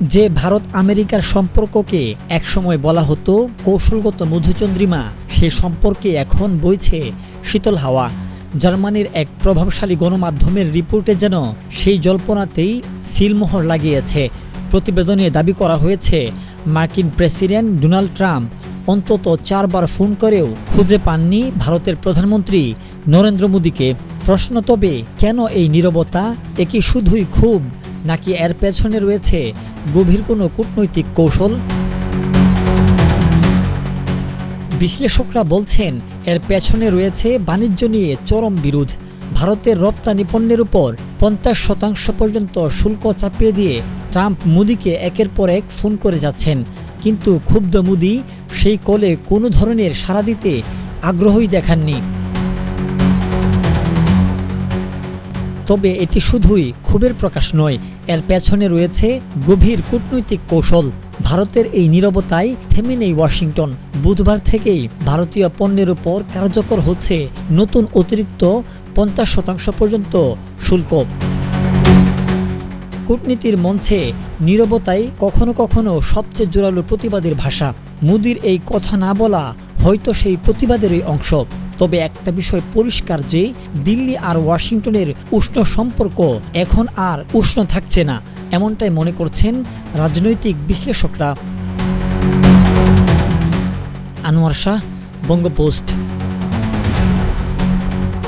যে ভারত আমেরিকার সম্পর্ককে একসময় বলা হতো কৌশলগত মধুচন্দ্রিমা, সে সম্পর্কে এখন বইছে শীতল হাওয়া। জার্মানির এক প্রভাবশালী গণমাধ্যমের রিপোর্টে যেন সেই জল্পনাতেই সিলমোহর লাগিয়েছে। প্রতিবেদনে দাবি করা হয়েছে, মার্কিন প্রেসিডেন্ট ডোনাল্ড ট্রাম্প অন্তত চারবার ফোন করেও খুঁজে পাননি ভারতের প্রধানমন্ত্রী নরেন্দ্র মোদীকে। প্রশ্ন তবে, কেন এই নীরবতা? এ কি শুধুই খুব নাকি এর পেছনে রয়েছে গভীর কোনো কূটনৈতিক কৌশল? বিশ্লেষকরা বলছেন, এর পেছনে রয়েছে বাণিজ্য নিয়ে চরম বিরোধ। ভারতের রপ্তানি পণ্যের উপর পঞ্চাশ শতাংশ পর্যন্ত শুল্ক চাপিয়ে দিয়ে ট্রাম্প মোদিকে একের পর এক ফোন করে যাচ্ছেন। কিন্তু ক্ষুব্ধ মোদি সেই কলে কোনো ধরনের সাড়া দিতে আগ্রহই দেখাননি। তবে এটি শুধুই ক্ষোভের প্রকাশ নয়, এর পেছনে রয়েছে গভীর কূটনৈতিক কৌশল। ভারতের এই নীরবতায় থেমে নেই ওয়াশিংটন। বুধবার থেকেই ভারতীয় পণ্যের উপর কার্যকর হচ্ছে নতুন অতিরিক্ত পঞ্চাশ শতাংশ পর্যন্ত শুল্ক। কূটনীতির মঞ্চে নীরবতাই কখনো কখনো সবচেয়ে জোরালো প্রতিবাদের ভাষা। মুদির এই কথা না বলা হয়তো সেই প্রতিবাদেরই অংশ। তবে একটা বিষয় পরিষ্কার যে, দিল্লি আর ওয়াশিংটনের উষ্ণ সম্পর্ক এখন আর উষ্ণ থাকছে না, এমনটাই মনে করছেন রাজনৈতিক বিশ্লেষকরা। আনোয়ার শাহ, বঙ্গপোস্ট।